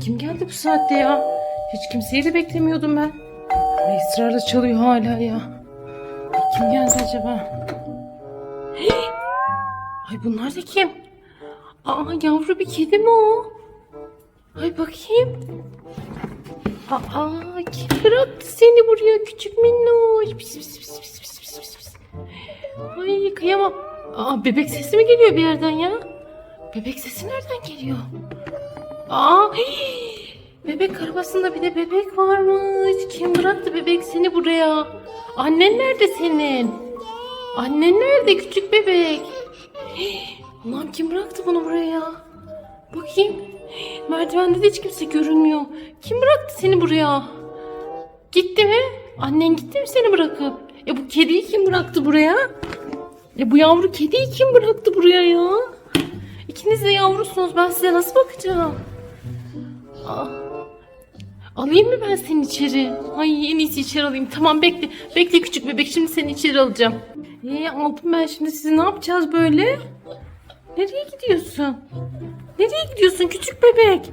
Kim geldi bu saatte ya? Hiç kimseyi de beklemiyordum ben. Ay, ısrarla çalıyor hala ya. Kim geldi acaba? Hey! Ay bunlar da kim? Aa yavru bir kedi mi o? Ay bakayım. Aa kim bıraktı seni buraya küçük minnoş? Pis pis pis pis pis pis pis. Ay kıyamam. Aa bebek sesi mi geliyor bir yerden ya? Bebek sesi nereden geliyor? Aa bebek arabasında bir de bebek varmış. Kim bıraktı bebek seni buraya? Annen nerede senin? Annen nerede küçük bebek? Ulan kim bıraktı bunu buraya? Bakayım. Merdivende de hiç kimse görünmüyor. Kim bıraktı seni buraya? Gitti mi? Annen gitti mi seni bırakıp? E bu kediyi kim bıraktı buraya? E bu yavru kediyi kim bıraktı buraya ya? İkiniz de yavrusunuz. Ben size nasıl bakacağım? Aa, alayım mı ben seni içeri? Ay en iyisi içeri alayım. Tamam bekle. Bekle küçük bebek. Şimdi seni içeri alacağım. Ee, aldım ben şimdi sizi ne yapacağız böyle? Nereye gidiyorsun? Nereye gidiyorsun küçük bebek?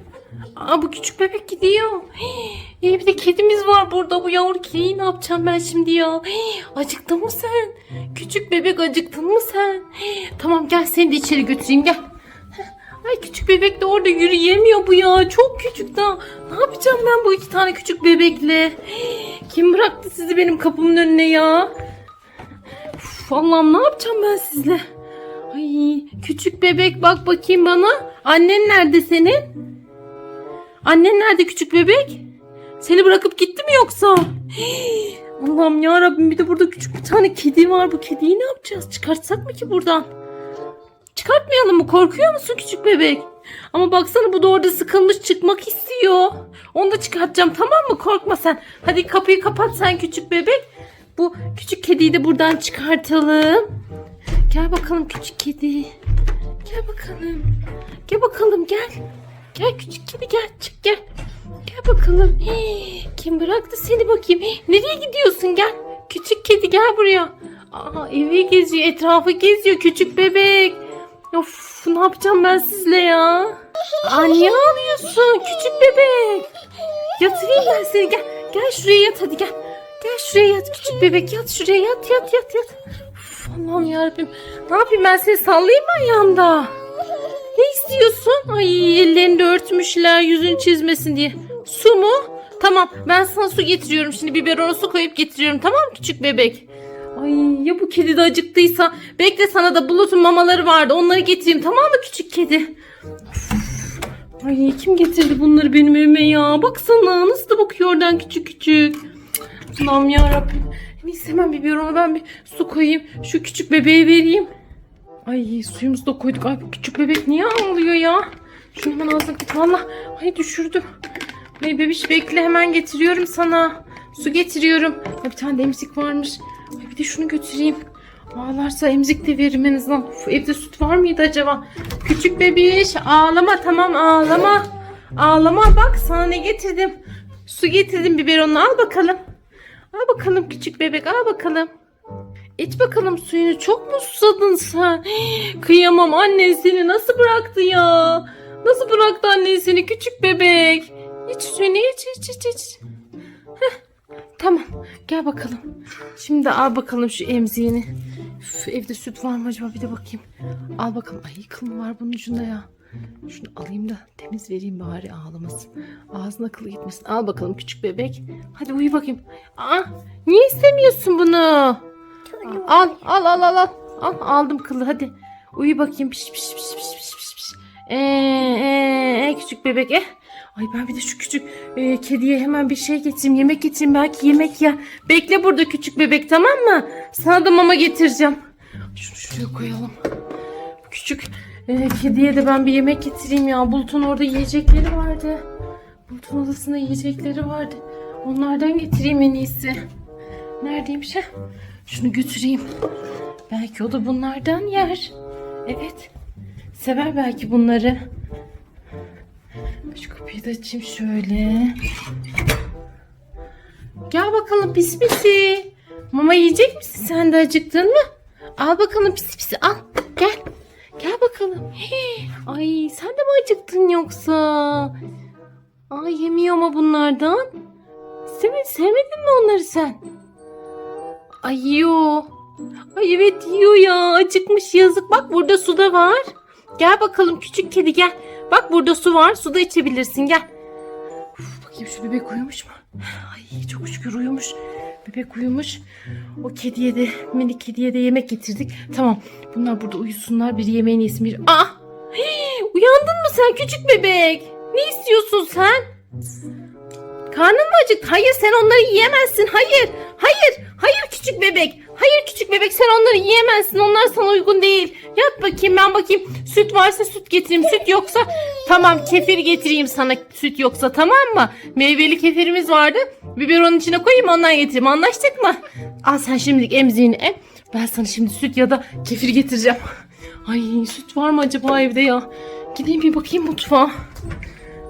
Aa bu küçük bebek gidiyor. Hii, İyi bir de kedimiz var burada. Bu yavru kediyi ne yapacağım ben şimdi ya? Acıktın mı sen? Küçük bebek acıktın mı sen? Tamam gel seni de içeri götüreyim gel. Ay küçük bebek de orada yürüyemiyor bu ya. Çok küçük daha. Ne yapacağım ben bu iki tane küçük bebekle? Kim bıraktı sizi benim kapımın önüne ya? Uf, Allah'ım ne yapacağım ben sizle? Ay küçük bebek bak bakayım bana. Annen nerede senin? Annen nerede küçük bebek? Seni bırakıp gitti mi yoksa? Hii, Allah'ım ya Rabbim bir de burada küçük bir tane kedi var. Bu kediyi ne yapacağız? Çıkartsak mı ki buradan? Çıkartmayalım mı? Korkuyor musun küçük bebek? Ama baksana bu da orada sıkılmış çıkmak istiyor. Onu da çıkartacağım tamam mı? Korkma sen. Hadi kapıyı kapat sen küçük bebek. Bu küçük kediyi de buradan çıkartalım. Gel bakalım küçük kedi. Gel bakalım. Gel bakalım gel. Gel küçük kedi gel çık gel. Gel bakalım. Hii, kim bıraktı seni bakayım? Hii, nereye gidiyorsun gel. Küçük kedi gel buraya. Aa, evi geziyor etrafı geziyor küçük bebek. Of ne yapacağım ben sizle ya? Aa, niye ağlıyorsun küçük bebek? Yatırayım ben seni gel. Gel şuraya yat hadi gel. Gel şuraya yat küçük bebek yat şuraya yat yat yat yat. Of, Allah'ım yarabbim. Ne yapayım ben seni sallayayım mı ayağımda? Ne istiyorsun? Ay ellerini de örtmüşler yüzün çizmesin diye. Su mu? Tamam ben sana su getiriyorum şimdi biberona su koyup getiriyorum tamam küçük bebek? Ay ya bu kedi de acıktıysa bekle sana da bulutun mamaları vardı onları getireyim tamam mı küçük kedi? Ay kim getirdi bunları benim evime ya? Baksana nasıl da bakıyor oradan küçük küçük. Allah'ım yarabbim. Neyse hemen biberona ben bir su koyayım. Şu küçük bebeğe vereyim. Ay suyumuzu da koyduk. Ay küçük bebek niye ağlıyor ya? Şunu hemen ağzına git. Valla. Ay düşürdüm. Ay bebiş bekle hemen getiriyorum sana. Su getiriyorum. Ay, bir tane de emzik varmış. Ay bir de şunu götüreyim. Ağlarsa emzik de veririm en azından. Uf, evde süt var mıydı acaba? Küçük bebiş ağlama tamam ağlama. Ağlama bak sana ne getirdim. Su getirdim biberonunu al bakalım. Al bakalım küçük bebek al bakalım. İç bakalım suyunu çok mu susadın sen? Kıyamam annen seni nasıl bıraktı ya? Nasıl bıraktı annen seni küçük bebek? İç suyunu iç iç iç iç. Heh, tamam gel bakalım. Şimdi al bakalım şu emziğini. Üf, evde süt var mı acaba bir de bakayım. Al bakalım. Ay kıl mı var bunun ucunda ya. Şunu alayım da temiz vereyim bari ağlamasın. Ağzına kılı gitmesin. Al bakalım küçük bebek. Hadi uyu bakayım. Aa, niye istemiyorsun bunu? Al al al al al. Al aldım kılı hadi. Uyu bakayım. Piş piş piş piş piş piş ee, ee, küçük bebek eh. Ay ben bir de şu küçük e, kediye hemen bir şey getireyim. Yemek getireyim. Belki yemek ya. Bekle burada küçük bebek tamam mı? Sana da mama getireceğim. Şunu şuraya koyalım. Küçük e, kediye de ben bir yemek getireyim ya. Bulut'un orada yiyecekleri vardı. Bulut'un odasında yiyecekleri vardı. Onlardan getireyim en iyisi. Neredeymiş ha? Şunu götüreyim. Belki o da bunlardan yer. Evet. Sever belki bunları. Şu kapıyı da açayım şöyle. Gel bakalım pis pisi. Mama yiyecek misin? Sen de acıktın mı? Al bakalım pis pisi al. Gel. Gel bakalım. Ay sen de mi acıktın yoksa? Ay yemiyor ama bunlardan. Sevmedin, sevmedin mi onları sen? Ay yiyor. Ay evet yiyor ya. Acıkmış yazık. Bak burada su da var. Gel bakalım küçük kedi gel. Bak burada su var. Suda içebilirsin gel. Uf, bakayım şu bebek uyumuş mu? Ay çok şükür uyumuş. Bebek uyumuş. O kediye de minik kediye de yemek getirdik. Tamam bunlar burada uyusunlar. Bir yemeğini yesin bir. Ah! Hii, uyandın mı sen küçük bebek? Ne istiyorsun sen? Karnın mı acıktı? Hayır sen onları yiyemezsin. Hayır. Hayır. Hayır küçük bebek. Hayır küçük bebek sen onları yiyemezsin. Onlar sana uygun değil. Yat bakayım ben bakayım. Süt varsa süt getireyim. Süt yoksa tamam kefir getireyim sana. Süt yoksa tamam mı? Meyveli kefirimiz vardı. Biberonun içine koyayım ondan getireyim. Anlaştık mı? Al sen şimdilik emziğini em. Ben sana şimdi süt ya da kefir getireceğim. Ay süt var mı acaba evde ya? Gideyim bir bakayım mutfağa.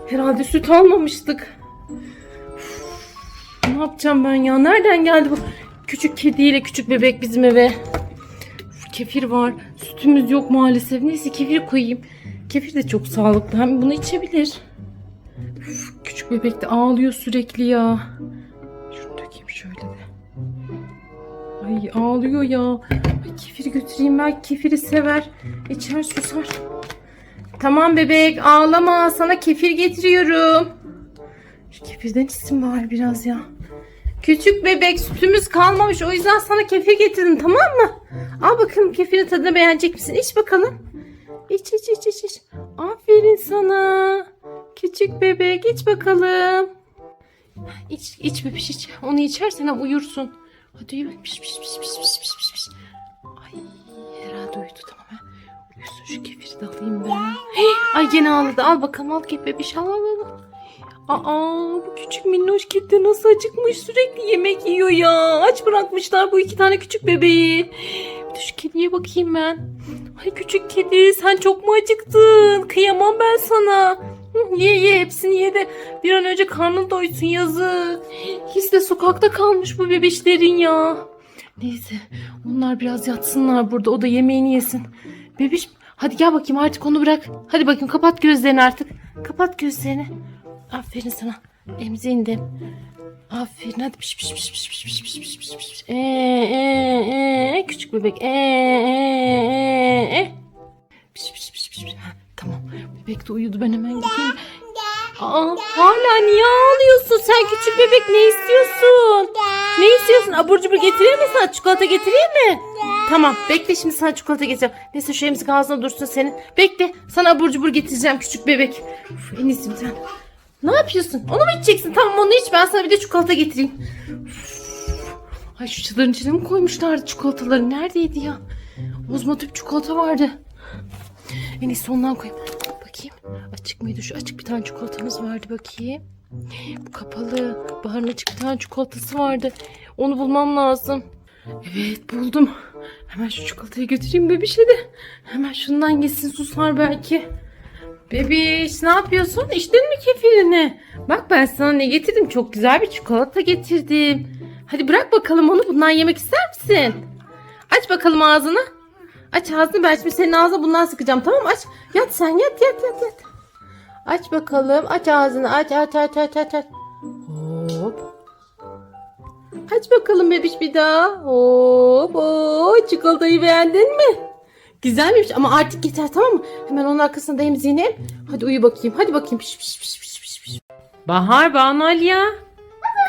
Herhalde süt almamıştık. Yapacağım ben ya? Nereden geldi bu küçük kediyle küçük bebek bizim eve? Kefir var. Sütümüz yok maalesef. Neyse kefir koyayım. Kefir de çok sağlıklı. Hem bunu içebilir. Uf, küçük bebek de ağlıyor sürekli ya. Şunu dökeyim şöyle de. Ay ağlıyor ya. Ay, kefir götüreyim belki kefiri sever. İçer susar. Tamam bebek ağlama. Sana kefir getiriyorum. Şu kefirden içsin bari biraz ya. Küçük bebek sütümüz kalmamış. O yüzden sana kefir getirdim tamam mı? Al bakalım kefirin tadını beğenecek misin? İç bakalım. İç iç iç iç iç. Aferin sana. Küçük bebek iç bakalım. İç iç bebiş iç. Onu içersen ha uyursun. Hadi uyu. Piş piş piş piş piş piş piş. Ay herhalde uyudu tamam ha. Uyusun şu kefiri de alayım ben. Hey, ay gene ağladı. Al bakalım al kefir bebiş al al al. Aa bu küçük minnoş kedi nasıl acıkmış sürekli yemek yiyor ya. Aç bırakmışlar bu iki tane küçük bebeği. Bir de şu kediye bakayım ben. Ay küçük kedi sen çok mu acıktın? Kıyamam ben sana. Hı, Ye ye hepsini ye de bir an önce karnın doysun yazık. İkisi de sokakta kalmış bu bebişlerin ya. Neyse onlar biraz yatsınlar burada o da yemeğini yesin. Bebiş hadi gel bakayım artık onu bırak. Hadi bakayım kapat gözlerini artık. Kapat gözlerini. Aferin sana. Emziğin de. Aferin hadi piş piş piş piş piş piş piş piş piş piş piş. Ee, ee, ee, küçük bebek. Ee, ee, ee, ee. Piş piş piş piş piş. Ha, tamam. Bebek de uyudu ben hemen gideyim. Aa, hala niye ağlıyorsun sen küçük bebek ne istiyorsun? Ne istiyorsun? Abur cubur getireyim mi sana? Çikolata getireyim mi? Tamam bekle şimdi sana çikolata getireceğim. Neyse şu emzik ağzına dursun senin. Bekle sana abur cubur getireceğim küçük bebek. Uf, en iyisi bir tane. Ne yapıyorsun? Onu mu içeceksin? Tamam onu iç ben sana bir de çikolata getireyim. Ay şu çadırın içine mi koymuşlardı çikolataları? Neredeydi ya? Ozma tüp çikolata vardı. En iyisi ondan koyayım. Bakayım. Açık mıydı şu? Açık bir tane çikolatamız vardı bakayım. Bu kapalı. Bahar'ın açık bir tane çikolatası vardı. Onu bulmam lazım. Evet buldum. Hemen şu çikolatayı götüreyim bebişe de. Hemen şundan yesin susar belki. Bebiş ne yapıyorsun? İçtin mi kefirini? Bak ben sana ne getirdim? Çok güzel bir çikolata getirdim. Hadi bırak bakalım onu. Bundan yemek ister misin? Aç bakalım ağzını. Aç ağzını ben şimdi senin ağzına bundan sıkacağım tamam? Aç. Yat sen yat yat yat yat. Aç bakalım. Aç ağzını. Aç aç aç aç aç. aç. Hop. Aç bakalım bebiş bir daha. Hop. Oo, çikolatayı beğendin mi? Güzelmiş ama artık yeter tamam mı? Hemen onun arkasına da emziğini. Hadi uyu bakayım. Hadi bakayım. Piş, piş, piş, piş, piş, piş. Bahar, Banu Aliya.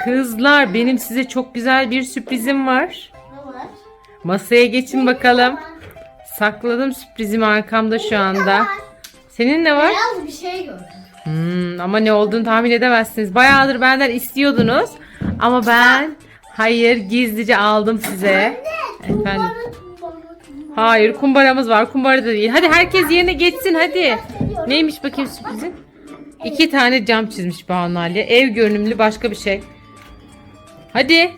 Kızlar benim size çok güzel bir sürprizim var. Ne var? Masaya geçin bakalım. Sakladım sürprizimi arkamda şu anda. Senin ne var? Beyaz bir şey gördüm. Hmm, ama ne olduğunu tahmin edemezsiniz. Bayağıdır benden istiyordunuz. Ama ben hayır gizlice aldım size. Efendim. Hayır kumbaramız var. Kumbara da değil. Hadi herkes yerine geçsin hadi. Neymiş bakayım sürprizin? İki tane cam çizmiş Banu Ali. Ev görünümlü başka bir şey. Hadi.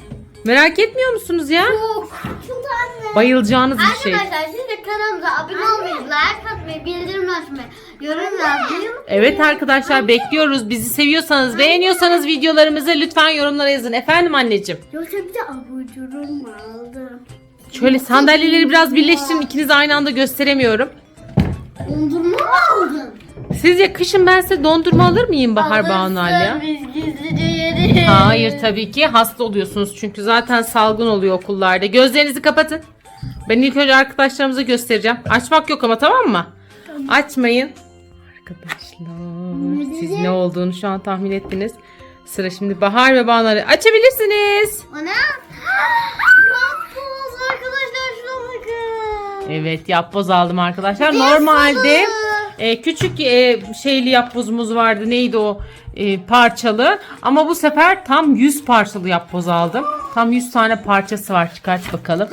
Merak etmiyor musunuz ya? Çok. Çok anne. Bayılacağınız bir şey. Arkadaşlar siz de kanalımıza abone olmayı, like atmayı, bildirim açmayı, yorum yazmayı Evet arkadaşlar bekliyoruz. Bizi seviyorsanız, beğeniyorsanız videolarımızı lütfen yorumlara yazın. Efendim anneciğim. Yoksa bir de abucurum aldım. Şöyle sandalyeleri biraz birleştirin. İkinizi aynı anda gösteremiyorum. Dondurma mı aldın? Sizce kışın ben size dondurma alır mıyım Bahar Banu Alya? Biz gizlice yeriz. Hayır tabii ki hasta oluyorsunuz çünkü zaten salgın oluyor okullarda. Gözlerinizi kapatın. Ben ilk önce arkadaşlarımıza göstereceğim. Açmak yok ama tamam mı? Açmayın. Arkadaşlar siz ne olduğunu şu an tahmin ettiniz. Sıra şimdi Bahar ve Banu Alya. Açabilirsiniz. Ana. Evet yapboz aldım arkadaşlar. Normalde e, küçük e, şeyli yapbozumuz vardı. Neydi o? E, parçalı. Ama bu sefer tam 100 parçalı yapboz aldım. Tam 100 tane parçası var. Çıkart bakalım.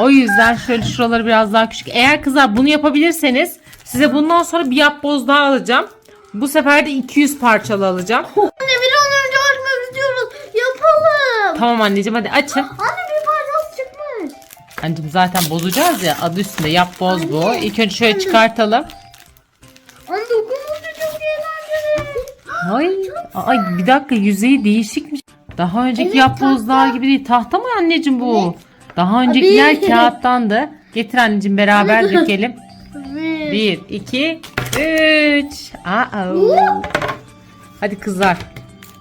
O yüzden şöyle şuraları biraz daha küçük. Eğer kızlar bunu yapabilirseniz size bundan sonra bir yapboz daha alacağım. Bu sefer de 200 parçalı alacağım. Anne bir an önce açmak istiyoruz. Yapalım. Tamam anneciğim hadi açın. Anne. Anneciğim zaten bozacağız ya. Adı üstünde yapboz bu. İlk önce şöyle çıkartalım. Anne dokununca çok eğlenceli. Ay, ay bir dakika yüzeyi değişikmiş. Daha önceki Evet, yapbozlar gibi değil. Tahta mı anneciğim bu? Daha öncekiler Abi. kağıttandı. Getir anneciğim beraber dökelim. Bir. 1, 2, 3. Aa. Hadi kızlar.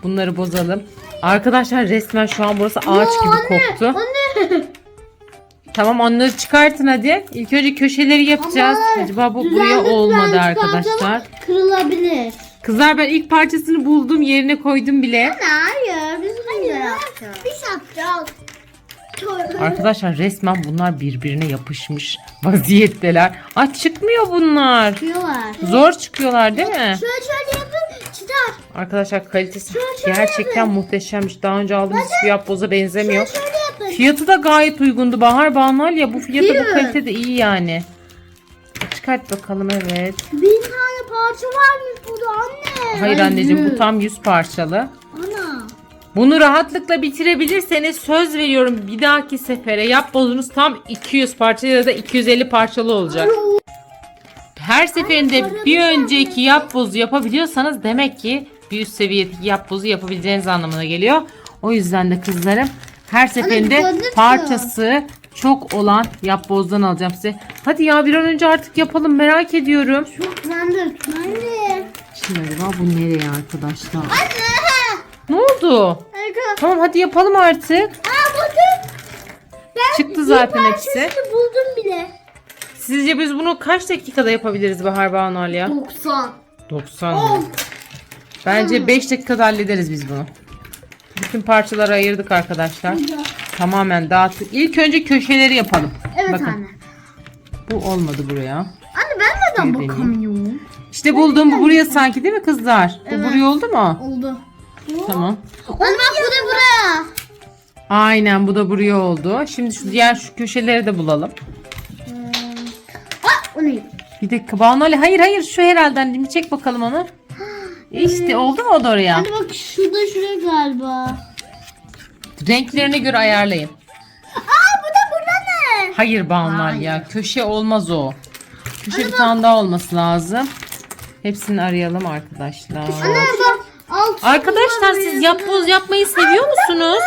Bunları bozalım. Arkadaşlar resmen şu an burası ağaç gibi anne, koktu. Anne. Tamam onları çıkartın hadi. İlk önce köşeleri yapacağız. Ama Acaba bu buraya düzenli olmadı arkadaşlar. Kırılabilir. Kızlar ben ilk parçasını buldum yerine koydum bile. Hayır biz bunu yapacağız. Biz yapacağız. Arkadaşlar resmen bunlar birbirine yapışmış vaziyetteler. Ay çıkmıyor bunlar. Yapıyorlar. Zor çıkıyorlar değil mi? Şöyle şöyle yapın çıkar. Arkadaşlar kalitesi gerçekten muhteşemmiş. Daha önce aldığımız hiçbir yapboza benzemiyor. Fiyatı da gayet uygundu Bahar Banal ya bu fiyata Değil bu mi? kalite de iyi yani. Çıkart bakalım evet. Bin tane parça varmış burada anne. Hayır anneciğim bu tam 100 parçalı. Ana. Bunu rahatlıkla bitirebilirseniz söz veriyorum bir dahaki sefere yapbozunuz tam 200 parça ya da 250 parçalı olacak. Her seferinde bir önceki yapbozu yapabiliyorsanız demek ki bir üst seviyedeki yapbozu yapabileceğiniz anlamına geliyor. O yüzden de kızlarım her seferinde parçası çok olan yapbozdan alacağım size. Hadi ya bir an önce artık yapalım merak ediyorum. Çok güzeldir. Anne. Şimdi acaba bu nereye arkadaşlar? Anne. Ne oldu? Arka. Tamam hadi yapalım artık. Aa bakın. Ben Çıktı zaten bir hepsi. buldum bile. Sizce biz bunu kaç dakikada yapabiliriz Bahar Banu ya? 90. 90 mı? Bence 5 dakikada hallederiz biz bunu. Bütün parçaları ayırdık arkadaşlar. Tamamen dağıttık. İlk önce köşeleri yapalım. Evet Bakın anne. bu olmadı buraya. Anne ben neden Bir deneyeyim. bakamıyorum? İşte buldum bu buraya sanki değil mi kızlar? Bu buraya oldu mu? Oldu. Tamam. Anne bak bu da buraya. Aynen bu da buraya oldu. Şimdi şu diğer şu köşeleri de bulalım. Aa o ne? Bir dakika Banu Ali hayır hayır şu herhalde anneciğim çek bakalım onu. İşte oldu mu o da oraya? Anne bak şurada şuraya galiba. Renklerine göre ayarlayın. Aa bu da burada ne? Hayır Banu Ali ya köşe olmaz o. Köşe bir tane daha olması lazım. Hepsini arayalım arkadaşlar. Anne bak alt. Arkadaşlar siz yapboz yapmayı seviyor musunuz?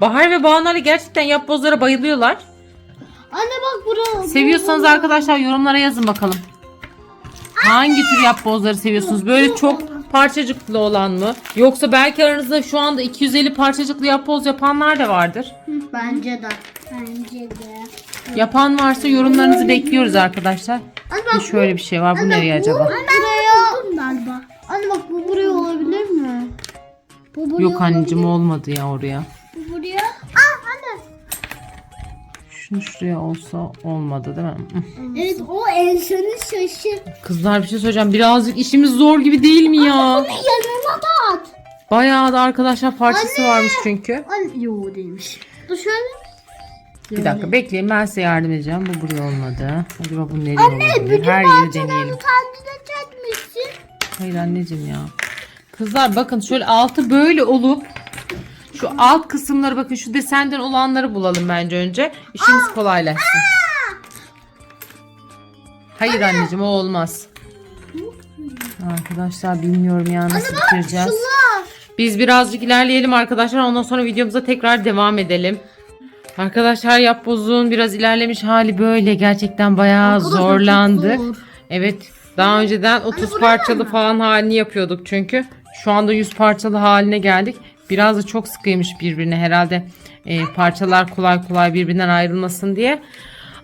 Bahar ve Banu Ali gerçekten yapbozlara bayılıyorlar. Anne bak burada. Seviyorsanız arkadaşlar yorumlara yazın bakalım. Hangi tür yapbozları seviyorsunuz? Böyle çok parçacıklı olan mı? Yoksa belki aranızda şu anda 250 parçacıklı yapboz yapanlar da vardır. Bence de. Bence de. Yapan varsa yorumlarınızı bekliyoruz arkadaşlar. Anne Bir şöyle bir şey var. Bu nereye acaba? Anne buraya. galiba. Anne bak bu buraya olabilir mi? Bu buraya Yok anneciğim olmadı ya oraya. Şunu şuraya olsa olmadı değil mi? Evet o enseni şaşı. Kızlar bir şey söyleyeceğim. Birazcık işimiz zor gibi değil mi ya? Yanına da at. Bayağı da arkadaşlar parçası varmış çünkü. Anne yo değilmiş. Dur şöyle. Bir dakika bekleyin ben size yardım edeceğim. Bu buraya olmadı. Acaba bu nereye olabilir? Bütün Her yeri deneyelim. kendine çekmişsin. Hayır anneciğim ya. Kızlar bakın şöyle altı böyle olup şu alt kısımları bakın şu desenden olanları bulalım bence önce. İşimiz kolaylaşsın. Hayır anneciğim o olmaz. Arkadaşlar bilmiyorum ya nasıl bitireceğiz. Biz birazcık ilerleyelim arkadaşlar. Ondan sonra videomuza tekrar devam edelim. Arkadaşlar yapbozun biraz ilerlemiş hali böyle. Gerçekten bayağı zorlandık. zor. Evet. Daha önceden 30 buraya parçalı falan halini yapıyorduk çünkü. Şu anda 100 parçalı haline geldik. Biraz da çok sıkıymış birbirine herhalde. e, parçalar kolay kolay birbirinden ayrılmasın diye.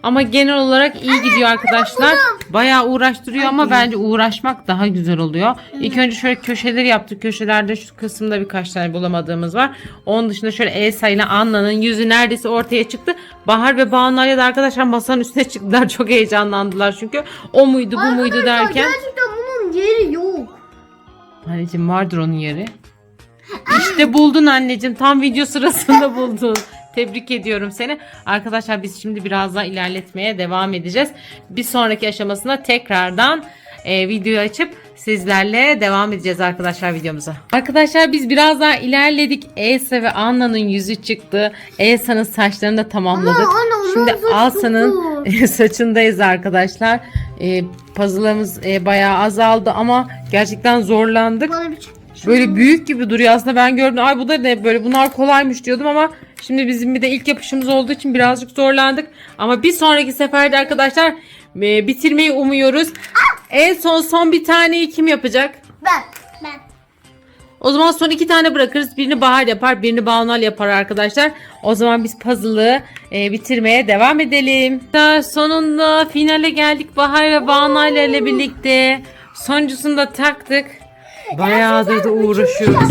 Ama genel olarak iyi gidiyor arkadaşlar. Bayağı uğraştırıyor ama bence uğraşmak daha güzel oluyor. İlk önce şöyle köşeleri yaptık. Köşelerde şu kısımda birkaç tane bulamadığımız var. Onun dışında şöyle Elsa ile Anna'nın yüzü neredeyse ortaya çıktı. Bahar ve Banu'yla da arkadaşlar masanın üstüne çıktılar. Çok heyecanlandılar çünkü. O muydu bu muydu derken. Gerçekten bunun yeri yok. Anneciğim vardır onun yeri. İşte buldun anneciğim. Tam video sırasında buldun. Tebrik ediyorum seni. Arkadaşlar biz şimdi biraz daha ilerletmeye devam edeceğiz. Bir sonraki aşamasına tekrardan e, videoyu açıp sizlerle devam edeceğiz arkadaşlar videomuza. Arkadaşlar biz biraz daha ilerledik. Elsa ve Anna'nın yüzü çıktı. Elsa'nın saçlarını da tamamladık. Ama onun Şimdi çok saçındayız arkadaşlar. E, puzzle'ımız e, bayağı azaldı ama gerçekten zorlandık. Bana bir Böyle büyük gibi duruyor aslında ben gördüm. Ay bu da ne böyle bunlar kolaymış diyordum ama şimdi bizim bir de ilk yapışımız olduğu için birazcık zorlandık. Ama bir sonraki seferde arkadaşlar e, bitirmeyi umuyoruz. En son son bir taneyi kim yapacak? Ben. Ben. O zaman son iki tane bırakırız. Birini Bahar yapar, birini Banal yapar arkadaşlar. O zaman biz puzzle'ı e, bitirmeye devam edelim. Da Sonunda finale geldik Bahar ve Banal ile birlikte. Sonuncusunu da taktık. Bayağıdır da uğraşıyoruz.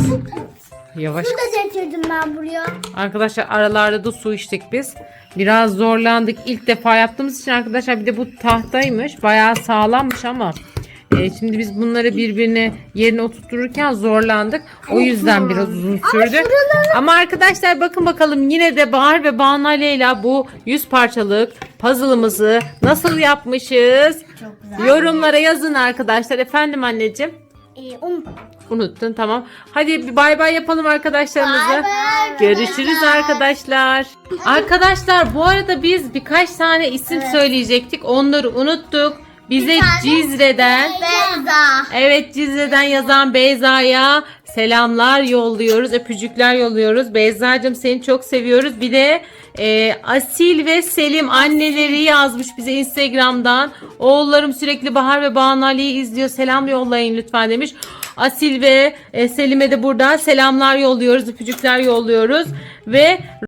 Yavaş Su da getirdim ben buraya. Arkadaşlar aralarda da su içtik biz. Biraz zorlandık. İlk defa yaptığımız için arkadaşlar bir de bu tahtaymış. Bayağı sağlammış ama e, şimdi biz bunları birbirine yerine oturtururken zorlandık. O yüzden biraz uzun sürdü. Ama arkadaşlar bakın bakalım yine de Bahar ve Banu Leyla bu 100 parçalık puzzle'ımızı nasıl yapmışız? Çok güzel. Yorumlara yazın arkadaşlar. Efendim anneciğim. Onu Unuttun tamam. Hadi bir bay bay yapalım arkadaşlarımıza. Bay bay Görüşürüz arkadaşlar. Arkadaşlar bu arada biz birkaç tane isim söyleyecektik. Onları unuttuk. Bize Cizre'den Beyza. Evet Cizre'den yazan Beyza'ya selamlar yolluyoruz. Öpücükler yolluyoruz. Beyza'cığım seni çok seviyoruz. Bir de e, Asil ve Selim anneleri yazmış bize Instagram'dan. Oğullarım sürekli Bahar ve Banu Ali'yi izliyor. Selam yollayın lütfen demiş. Asil ve e, Selim'e de buradan selamlar yolluyoruz. Öpücükler yolluyoruz. Ve